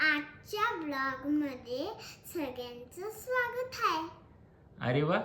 आजच्या ब्लॉगमध्ये सगळ्यांचं स्वागत आहे. अरे वा.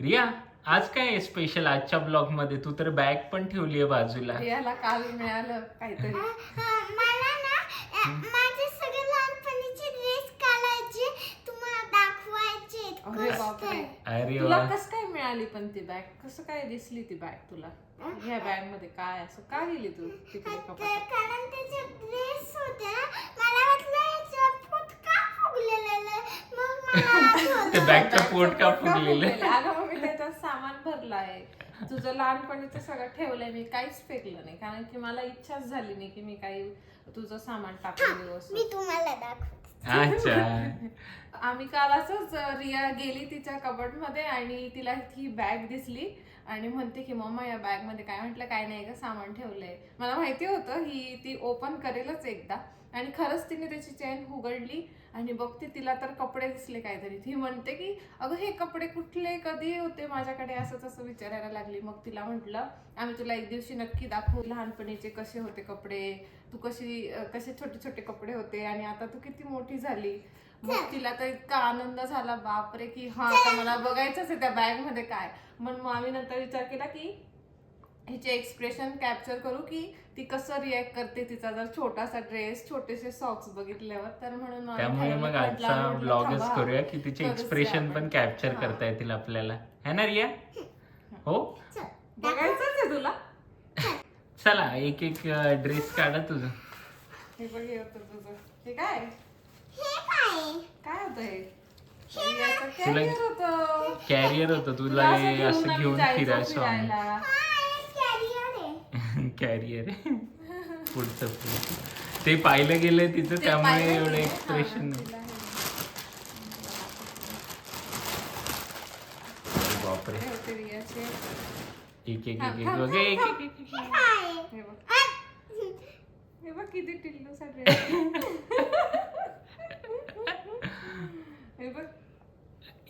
रिया आज काय आहे स्पेशल आजच्या ब्लॉगमध्ये तू तर बॅग पण ठेवली आहे बाजूला. रियाला काल मिळालं काहीतरी. अ, अ, मला ना अ, माझे सगळे लहानपणीचे ड्रेस काढायचे तुम्हाला दाखवायचे अरे बापरे अरे तुला वा कस काय मिळाली पण ती बॅग कसं काय दिसली ती बॅग तुला? ह्या बॅगमध्ये काय असं? का गेली तू तिकडे तर कपाटात? कारण त्याचे ड्रेस होते ना, मला वाटलं याचं पोट का फुगलेलं मग मला आठवलं. ते बॅगचं पोट का फुगलेलं फुगलेलं? अगं मग मी त्याच्यात सामान भरलं आहे. तुझं लहानपणीचं सगळं ठेवलंय. मी काहीच फेकलं नाही. कारण की मला इच्छाच झाली नाही की मी काही तुझं सामान टाकून देऊ असं. मी तुम्हाला दाखवते. अच्छा. आम्ही काल असंच रिया गेली तिच्या कबडमध्ये आणि तिला ही बॅग दिसली. आणि म्हणते की मम्मा या बॅगमध्ये काय म्हटलं काय नाही का सामान ठेवलंय. मला माहिती होतं ही ती ओपन करेलच एकदा. आणि खरंच तिने त्याची चेन उघडली आणि बघते तिला तर कपडे दिसले काहीतरी. ती म्हणते की अगं हे कपडे कुठले? कधी होते माझ्याकडे? असं तसं विचारायला लागली. मग तिला म्हटलं आम्ही तुला एक दिवशी नक्की दाखवू लहानपणीचे कसे होते कपडे. तू कशी कसे छोटे छोटे कपडे होते आणि आता तू किती मोठी झाली. मग तिला तर इतका आनंद झाला बापरे की हा आता मला बघायचंच आहे त्या बॅगमध्ये काय. मग मग आम्ही नंतर विचार केला की हिचे एक्सप्रेशन कॅप्चर करू की ती कसं रिॲक्ट करते तिचा जर छोटासा ड्रेस छोटेसे सॉक्स बघितल्यावर. तर म्हणून आम्ही त्यामुळे मग आजचा ब्लॉगच. करूया की तिचे एक्सप्रेशन. पण कॅप्चर. करता येतील आपल्याला. है ना रिया? हो? बघायचंच आहे तुला. चला. एक एक ड्रेस काढा तुझं. हे बघ हे होतं तुझं. हे काय? हे काय? काय होतं हे? तुला-. कॅरियर होतं. तुला हे असं घेऊन फिरायचो. आम्ही. कॅरियर आहे. कॅरियर पुढचं पुढचं. ते पाहिलं गेलंय तिचं ते त्यामुळे एवढं. एक्सप्रेशन बापरे. एक एक एक बघ. एक किती टिल्लू सगळे. हे बघ.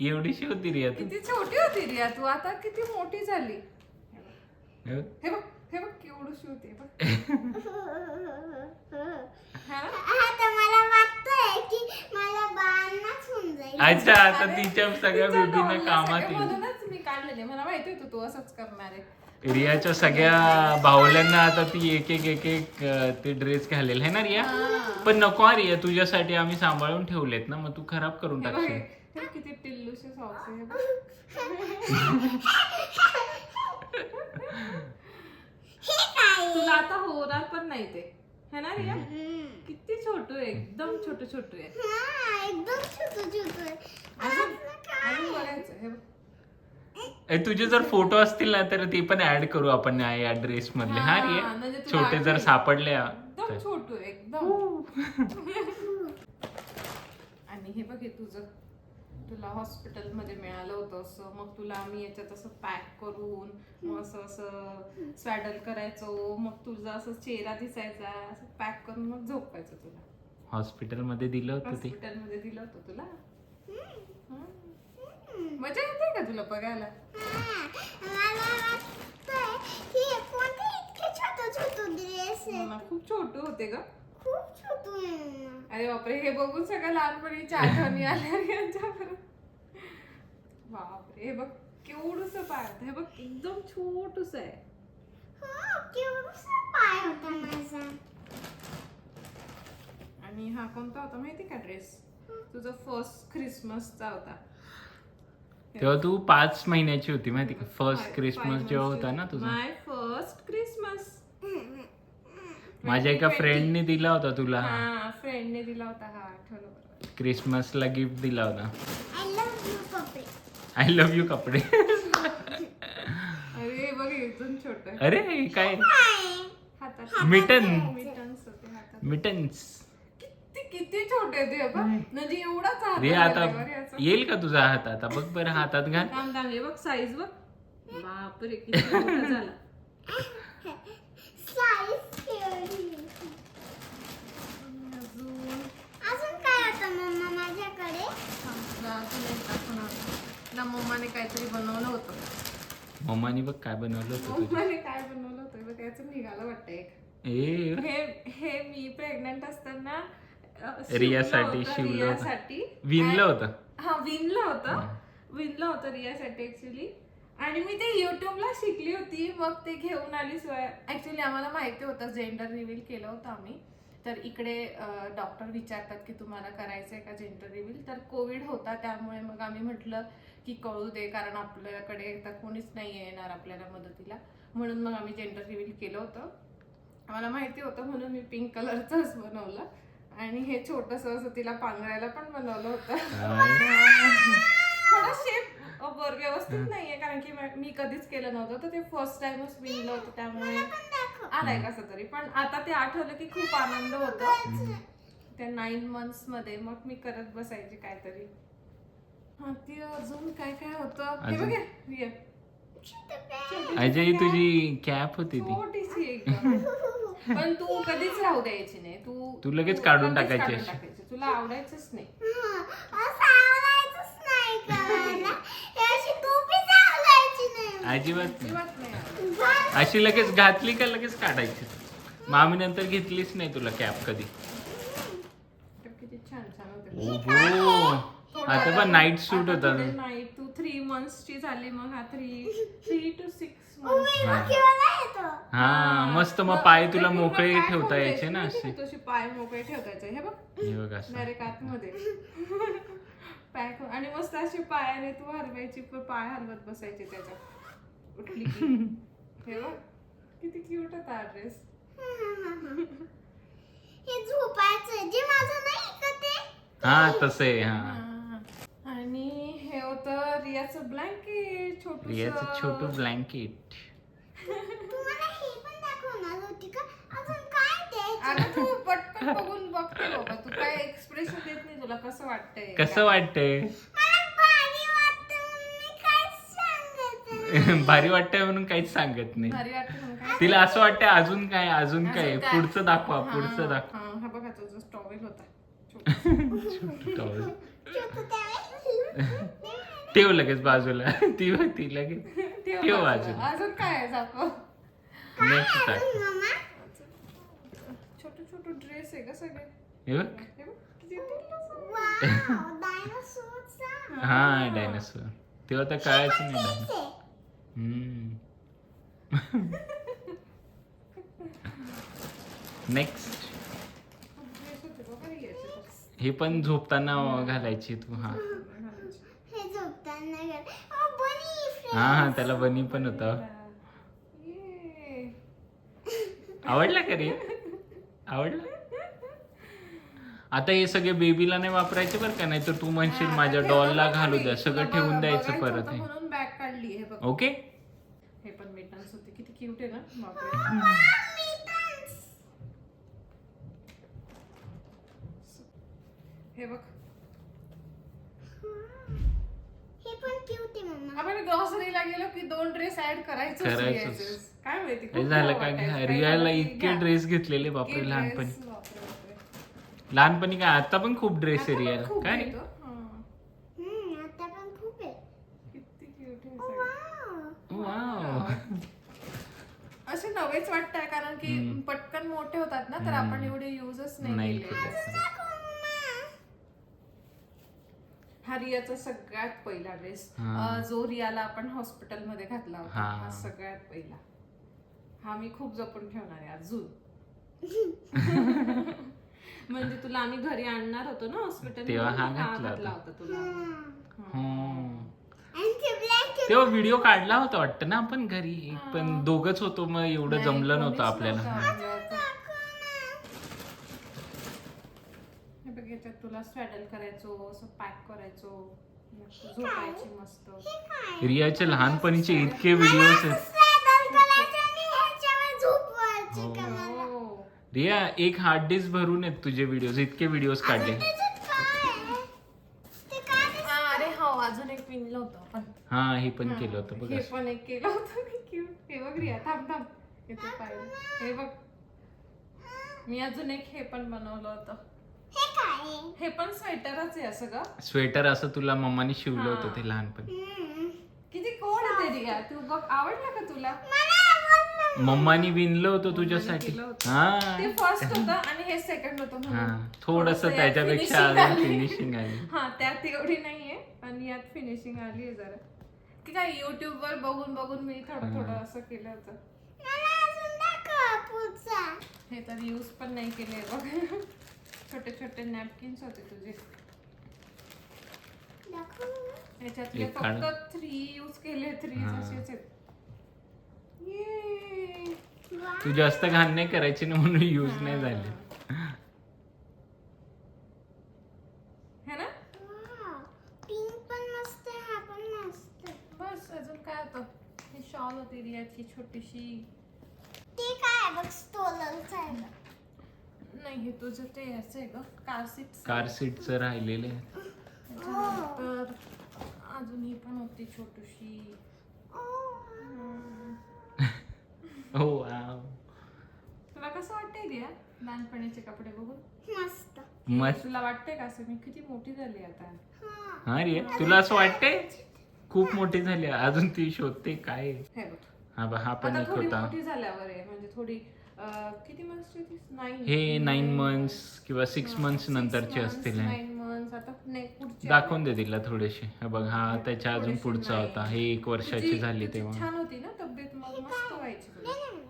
एवढीशी होती रिया तू. किती छोटी होती रिया तू? आता किती मोठी झाली? हे? बघ. हे बघ हे बघ केवढूशी होती हे बघ. हा? आता मला वाटतंय की मला बाळांनाच होऊन जाईल. अच्छा आता तिच्या सगळ्या तिच्या बेबीना कामात येईल. म्हणूनच मी काढलेले मला माहिती होतं तू असंच करणार आहे. रियाच्या सगळ्या भावल्यांना आता ती एक एक एक एक अं, ते ड्रेस घालेल. है ना रिया? हा. पण नको हा रिया तुझ्यासाठी आम्ही सांभाळून ठेवलेत ना मग तू खराब करून हे बघ टाकशील. हे किती टिल्लूशे सॉक्स आहे बघ. हे तुला आता होणार पण नाही ते है ना रिया. किती छोटू आहे एकदम छोटू छोटू आहे हा, एकदम छोटं छोटं आहे. अजून? अजून बघायचं हे बघ. ए, तुझे जर फोटो असतील ना तर ते पण ऍड करू आपण या- या ड्रेस मधले हा हा, रिया म्हणजे तुला छोटे जर आठवेल. सापडले एकदम तर. छोटू आहे एकदम आणि हे बघ हे तुझं तुला हॉस्पिटलमध्ये मिळालं होतं असं. मग तुला आम्ही याच्यात असं पॅक करून मग असं असं स्वॅडल करायचो. मग तुझा असं चेहरा दिसायचा असं पॅक करून मग झोपायचं तुला. हॉस्पिटलमध्ये दिलं होतं ते? हॉस्पिटलमध्ये दिलं होतं तुला. मजा येते का तुला बघायला? हा, मला वाटतंय की कोणते इतके छोटं छोटं ड्रेस आहे? मला खूप छोटू होते ग. खूप छोटू आहे ना. अरे बापरे हे बघून सगळं लहानपणीच्या आठवणी आल्या रे यांच्या बापरे हे बघ केवढूस पाय हे बघ एकदम छोटूस आहे. हो, केवढूसा पाय होता माझा. आणि हा कोणता होता माहिती का ड्रेस? तुझा फर्स्ट क्रिसमसचा होता. तेव्हा तू पाच महिन्याची होती माहिती का? फर्स्ट क्रिसमस जेव्हा होता ना तुझा. माय फर्स्ट क्रिसमस माझ्या एका फ्रेंडने दिला होता तुला. हा फ्रेंडने दिला होता हा आठवलं क्रिसमसला गिफ्ट दिला होता. आय लव्ह यू कपडे अरे हे बघ इथून छोट. आहे अरे हे काय? हातात. मिटन मिटन्स होते हातात. मिटन्स किती किती छोटे ते बघ. म्हणजे एवढाच हात रे आता याचा. येईल का तुझा हात? आता बघ बरं हातात घाल. थांब थांब हे बघ साईज बघ. बापरे किती मोठा झाला. अजून काय होतं मम्मा माझ्याकडे. ना मम्माने काहीतरी बनवलं होतं. मम्मानी बघ काय बनवलं होतं तुझ्या. मम्माने काय बनवलं होतं बघ याचं निघालं वाटतं एक. ए. हे हे मी प्रेग्नंट असताना अ, रियासाठी शिवलं होतं, शिवलं होतं. रियासाठी. विणलं होतं. हा विणलं होतं. विणलं होतं रियासाठी ऍक्च्युली आणि मी ते युट्यूबला शिकली होती मग ते घेऊन आली सोय ऍक्च्युली आम्हाला माहिती होतं जेंडर रिव्हील केलं होतं आम्ही. तर इकडे डॉक्टर विचारतात की तुम्हाला करायचंय का जेंडर रिव्हील तर कोविड होता त्यामुळे मग आम्ही म्हटलं की कळू दे कारण आपल्याकडे तर कोणीच नाही येणार आपल्याला मदतीला. म्हणून मग आम्ही जेंडर रिव्हील केलं होतं. आम्हाला माहिती होतं म्हणून मी पिंक कलरचंच बनवलं. आणि हे छोटस असं तिला पांघरायला पण बनवलं होतं? थोडा शेप वर व्यवस्थित नाहीये कारण की मी- मी कधीच केलं नव्हतं. तर ते फर्स्ट टाइमच विणलं होतं त्यामुळे आलाय कसं तरी. पण आता ते आठवलं की खूप आनंद होतो. त्या नाईन मंथ्समध्ये मग मी करत बसायची काहीतरी. हा ती अजून काय काय होतं? हे? बघे. अजय तुझी कॅप होती ती. छोटीशी एकदम. पण तू कधीच राहू द्यायची नाही. तू तू लगेच काढून लगेच टाकायची काढून अशी. टाकायची. तुला आवडायचंच नाही असं आवडायचंच नाही करायला. हे अशी टोपीच आवडायची नाही. अजिबात नाही. अशी लगेच घातली का लगेच काढायची. मामी नंतर घेतलीच नाही तुला कॅप कधी. तर किती छान छान होते. ओहो. आता पण नाईट सूट होता नाईट तू थ्री मंथ्स ची झाली मग हा थ्री थ्री टू सिक्स येतो? हा मस्त मग पाय तुला मोकळे ठेवता यायचे ना असे. तुझे पाय मोकळे ठेवता यायचे हे बघ. हे बघ असं. डायरेक्ट आतमध्ये. पॅक आणि मस्त अशी पायाने तू हलवायची पण पाय हलवत बसायचे त्याच्यात. उठली हे बघ किती क्यूट होता ड्रेस हे झोपायचं जे माझं नाही का ते? हा तसं आहे हा. आणि हे होतं रियाचं ब्लँकेट छोटू रियाचं छोटू ब्लँकेट तुम्हाला हे पण दाखवणार होती का? अजून काय ते अगं तू पटकन बघून बघते बाबा. तू काय एक्सप्रेशन देत नाही तुला. कसं वाटतंय? कसं वाटतंय? भारी वाटतंय म्हणून काहीच सांगत नाही. भारी वाटतं म्हणून काय? तिला असं वाटतंय अजून काय अजून काय? पुढचं दाखवा हा, पुढचं दाखवा. हा बघा तुझा टॉवेल होता. छोटासा. छोटू towel. छोटू त्यावेळेस ठेव लगेच बाजूला. ती बघ ती लगेच. ठेव ठेव बाजूला. बाजूला. अजून काय आहे दाखव. नेक्स्ट टाक मम्मा छोटू छोटू ड्रेस आहे का सगळे. हे बघ. हे बघ, किती हा डायनासोर तेव्हा तर कळायचं नाही. नेक्स्ट हे. हे पण झोपताना घालायची तू हा. हे झोपताना. हा हा त्याला बनी पण होता. आवडला का रे? आवडला? आता हे सगळे बेबीला नाही वापरायचे बरं का? नाही तर तू म्हणशील माझ्या डॉलला घालू द्या. सगळं ठेवून द्यायचं परत हे. म्हणून हे बघ. ओके? हे पण मिटन्स होते. किती क्यूट आहे ना? बापरे. हे बघ. हे पण cute आहे मम्मा. आपण ग्रॉसरीला गेलो की दोन ड्रेस ऍड करायचो. काय माहिती? हे झालं बरं का? वाटायचं. काही रियाला इतके. ड्रेस घेतलेले बापरे लहानपणी. लहानपणी काय? आता पण खूप ड्रेस आहे रियाला. काय आहेत, हं. हम्म, आता पण खूप आहे. किती क्यूट आहे सगळे. वाव. वाव असे नवेच वाटतंय कारण की. पटकन मोठे होतात ना तर. आपण एवढे युजच नाही केले. हा रियाचा सगळ्यात पहिला ड्रेस हा. जो रियाला आपण हॉस्पिटलमध्ये घातला होता हा. हा सगळ्यात पहिला हा मी खूप जपून ठेवणार आहे अजून म्हणजे तुला आम्ही घरी आणणार होतो ना हॉस्पिटल तेव्हा हा घातला होता. होता तुला हम्म. हम्म. आणि ते blanket तेव्हा व्हिडिओ काढला होता वाटतं ना आपण घरी. हा. पण दोघच होतो मग एवढं जमलं नव्हतं आपल्याला. हे. तुला स्वॅडल करायचो असं पॅक करायचो. मस्त झोपायची मस्त. हे काय? रियाचे लहानपणीचे इतके व्हिडिओज आहेत. मला? हो. रिया एक हार्ड डिस्क भरून आहेत तुझे व्हिडिओज इतके व्हिडिओज काढले त्याच्यात काय आहे? ते काय दिसतं? हा, अरे हो पिनलं होतं आपण हा हे पण केलं होतं बघ हे. पण एक केलं होतं मी क्यूट हे बघ रिया थांब थांब. हे तू पाहिलं हे बघ. मी अजून एक हे पण बनवलं होतं. हे काय? आहे? हे पण स्वेटरच आहे असं ग. स्वेटर असं तुला मम्माने शिवलं होतं. ते लहानपणी. हम्म. किती कोण आहे ते रिया? तू बघ आवडला का तुला? मला आवडलं मम्मानी विणलं होतं तुझ्यासाठी. केलं होतं. हा. ते फर्स्ट होतं आणि हे सेकंड होतं म्हणून. थोडस त्याच्यापेक्षा अजून. फिनिशिंग आली. हा त्यात एवढी नाहीये. आणि यात फिनिशिंग आली आहे जरा. की काय युट्यूब वर बघून बघून मी थोडं थोडं असं केलं होतं. हे तर यूज पण नाही केले बघ. छोटे छोटे नॅपकिन्स होते तुझे. दाखव ना. याच्यातले. फक्त थ्री यूज केले थ्री. असेच आहेत. तू जास्त घाण नाही करायची ना म्हणून युज नाही झाले है ना वाव. पिंक पण मस्त आहे हा पण मस्त आहे. बस अजून काय होतं ही रियाची छोटीशी. ते काय आहे बघ स्टोलरचं आहे बघ. नाही हे तुझं ते याचं आहे ग कार सीट कार सीटचं राहिलेलं आहे त्याच्यानंतर अजून ही पण होती छोटीशी. ओ. हो वाव. तुला कसं वाटतंय रिया लहानपणीचे कपडे बघून? मस्त. मस्त. तुला वाटतंय का असं? मी किती मोठी झाली आता. हा. हा रे तुला असं वाटतंय? खूप मोठी झाली अजून ती शोधते काय आहे. हे बघ. हा बा हा पण आता एक थोडी होता. मोठी झाल्यावर आहे. म्हणजे थोडी अं, किती नाईन हे नाईन मंथ्स किंवा सिक्स मंथ्स नंतरचे असतील हे. नाईन मंथ्स आता नाही पुढचे दाखवून दे तिला थोडेसे हे बघ हा त्याच्या अजून थोडेसे पुढचा नाही. होता. हे एक वर्षाची तुझी- झाली तुझी तेव्हा. छान होती ना तब्येत. मग मस्त व्हायची तुला. नाही, नाही,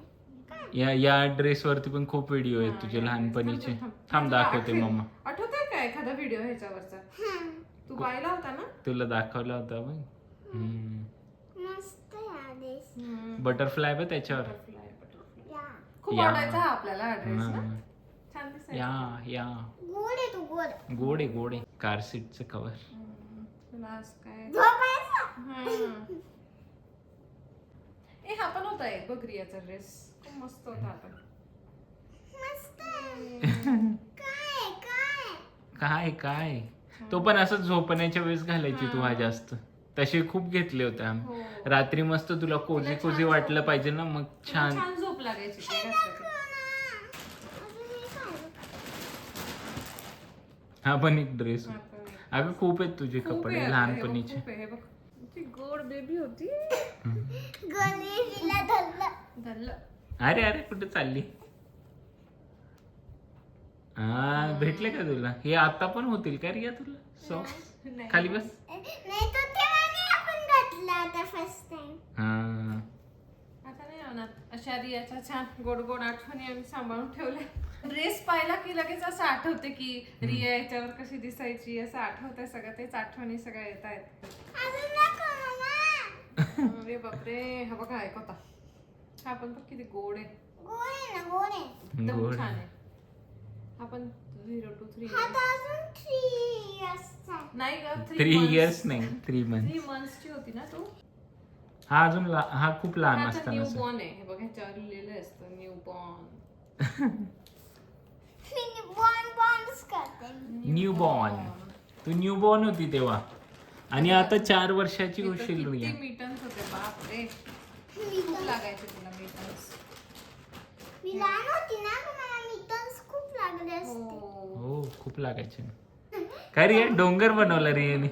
नाही. या या ड्रेस वरती पण खूप व्हिडिओ आहेत तुझे लहानपणीचे. थांब, दाखवते. मम्मा. आठवतोय का एखादा व्हिडिओ ह्याच्यावरचा. तू पाहिला होता ना? तुला दाखवला होता बघ. मस्त. बटरफ्लाय बघ त्याच्यावर. बटरफ्लाय बटरफ्लाय या. खूप या. आवडायचा हा आपल्याला ड्रेस ना? हा. छान दिसायचा. या या. गोड आहे तू गोड. गोड आहे गोड आहे. कार सीटचं कवर हम्म, तुला आज काय झोपायचं. हम्म. ए हा पण होता एक बघ रियाचा ड्रेस खूप मस्त होता हा पण. मस्त. काय काय काय काय तो पण असं झोपण्याच्या वेळेस घालायची तू हा. जास्त. तसे खूप घेतले होते आम्ही. हो. रात्री मस्त तुला कोजी कोजी वाटलं पाहिजे ना मग छान. छान झोप लागायची. ते घातलं की. अजून हे पण एक ड्रेस हा. अगं खूप आहेत तुझे खूप कपडे आहे आता, हे बघ, लहानपणीचे. खूप आहे, हे बघ. ती गोड बेबी होती. गणेशला धरलं. धरलं. अरे अरे कुठे चालली? हा भेटले का तुला? हे आता पण होतील का रिया तुला? सॉक्स? नाही. खाली बस. नाही तर तेव्हा नाही आपण घातलं आता फर्स्ट टाइम हा. आता नाही होणार. अशा रियाच्या छान गोड गोड आठवणी आम्ही सांभाळून ठेवल्या. ड्रेस पाहिला की लगेच असं आठवते की रिया याच्यावर कशी दिसायची असं आठवतंय सगळं तेच आठवणी सगळ्या येत आहेत. अरे बापरे हा बघा ऐकवता हा पण बघ किती गोड आहे. गोड आहे ना गोड आहे. एकदम. छान आहे. हा पण झिरो टू थ्री हा नाही ग थ्री इयर्स नाही थ्री मंथ थ्री मंथची होती ना तू? हा अजून ला- हा खूप लहान न्यू असताना बॉर्न आहे. हे बघ ह्याच्यावर लिहिलेलं असतं न्यू बॉर्न मी करते. न्यू बॉर्न तू न्यू बॉर्न होती तेव्हा. आणि आता चार वर्षाची होशील किती रिया मीटन्स होते बाप रे मी खूप लागायचे तुला मीटन्स मी लहान होती ना तर मला मिटन्स खूप लागले असते. हो. हो खूप लागायचे. काय रिया डोंगर बनवला रियाने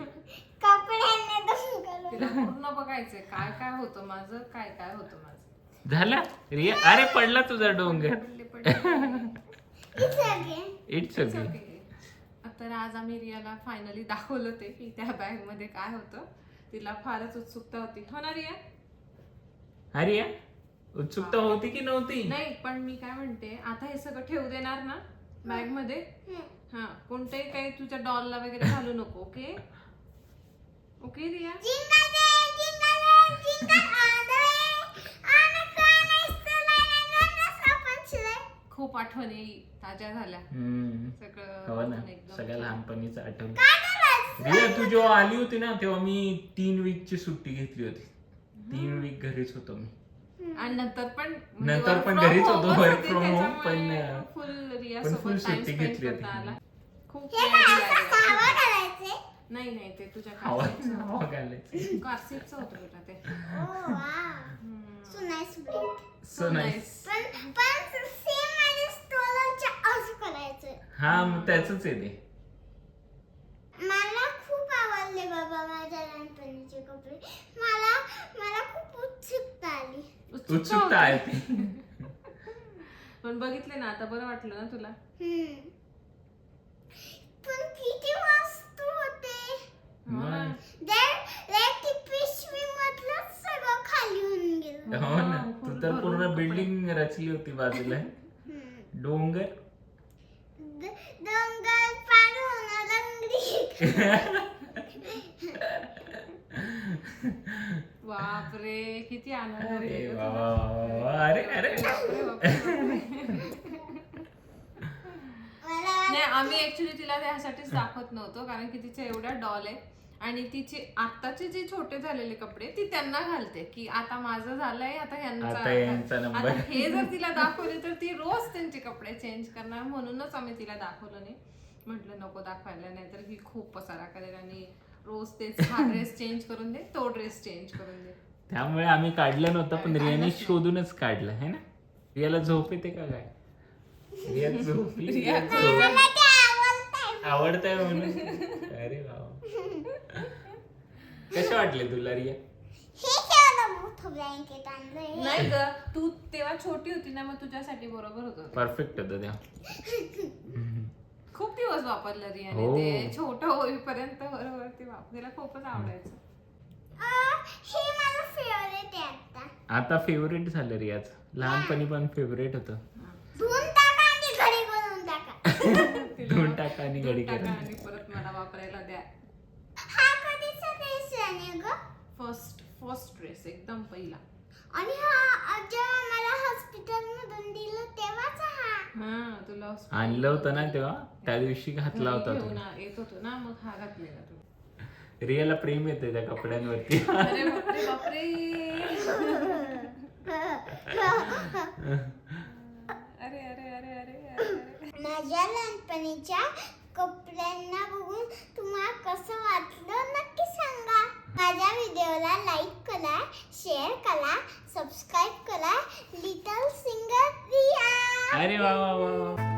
तिला पूर्ण बघायचंय. काय काय होतं माझं काय काय होतं माझं. झाला? रिया अरे पडला तुझा डोंगर. पडले. It's okay. तर आज आम्ही रियाला फायनली दाखवलं ते की त्या बॅगमध्ये काय होतं. तिला फारच उत्सुकता होती. हो ना रिया? अरे या उत्सुकता होती की नव्हती? नाही पण मी काय म्हणते आता हे सगळं ठेवू देणार ना बॅगमध्ये. हा कोणतेही काही तुझ्या डॉलला वगैरे घालू नको okay okay Riya Jingle bell, jingle bell, jingle all the way. On a corner still and another open sleigh. खूप आठवणी ताज्या झाल्या. हो ना. सगळ्या लहानपणीच आठवण? रिया तू जेव्हा आली होती ना तेव्हा मी तीन वीक ची सुट्टी घेतली होती. तीन वीक घरीच होतो मी. आणि नंतर पण नंतर पण घरीच होतो, work from home, पण, फुल रिया सोबत टाइम सुट्टी स्पेंड घेतली होती. करता आला. खूप नाही नाही ते तुझ्या कारसीटचं होतं बेटा ते. nice. पण पण सेम माझ्या स्टोलरच्या असं करायचंय हा मग आहे ते. मला खूप आवडले बाबा माझ्या लहानपणीचे कपडे. मला उत्सुकता आहे ती. पण बघितले ना आता बरं वाटलं ना तुला? हम्म. पण किती वस्तू होते हो ना. त्या पिशवी मधलं सगळं खाली होऊन गेलं. हो ना. तू तर पूर्ण बिल्डिंग रचली होती बाजूला. डोंगर. डोंगर बापरे किती आनंद वा. अरे अरे. नाही आम्ही ऍक्च्युली तिला त्यासाठीच दाखवत नव्हतो कारण की तिच्या एवढ्या डॉल आहे. आणि तिचे आताचे जे छोटे झालेले कपडे ती त्यांना घालते की आता माझं झालंय आता यांचा आता यांचा नंबर. आता हे जर तिला दाखवले तर ती रोज त्यांचे कपडे चेंज करणार म्हणूनच आम्ही तिला दाखवलं नाही. म्हटलं नको दाखवायला नाही तर ही खूप पसारा करेल आणि रोज तेच हा ड्रेस चेंज करून दे तो ड्रेस चेंज करून दे. त्यामुळे आम्ही काढलं नव्हतं पण रियाने शोधूनच काढलं है ना? रियाला झोप येते का काय? रिया झोपली रिया झोप- मला ते आवडतंय. आवडतंय म्हणून. अरे वा. कसे वाटले तुला रिया हे केवढं मोठं ब्लँकेट आणलंय नाही ग तू तेव्हा छोटी होती ना मग तुझ्यासाठी बरोबर होत. परफेक्ट होतं त्या खूप दिवस वापरलं रियाने हो. ते छोटं होईपर्यंत बरोबर ते वापर तिला खूपच आवडायचं. आ, हे माझं फेवरेट आहे आता. आता फेवरेट झालं रियाच. लहानपणी पण फेवरेट होतं. धुवून टाका आणि घरी बनवून टाका. धुवून टाका आणि घडी टाका करा. आणि परत मला वापरायला द्या. हा आहे ग फर्स्ट फर्स्ट ड्रेस एकदम पहिला. आणि हा जेव्हा मला हॉस्पिटल मधून दिलं तेव्हाच हा. हा तुला hospital आणलं होतं ना तेव्हा? त्या दिवशी घातला होता घेऊन तो आ- येत होतो ना मग हा घातलेला तू. रियाला प्रेम येते त्या कपड्यांवरती. अरे बापरे बापरे. अरे अरे अरे अरे अरे अरे. माझ्या लहानपणीच्या कपड्यांना बघून तुम्हाला कसं वाटलं नक्की सांगा. माझ्या व्हिडिओला लाईक करा शेअर करा सबस्क्राईब करा. Little singer Riya. अरे वा वा वा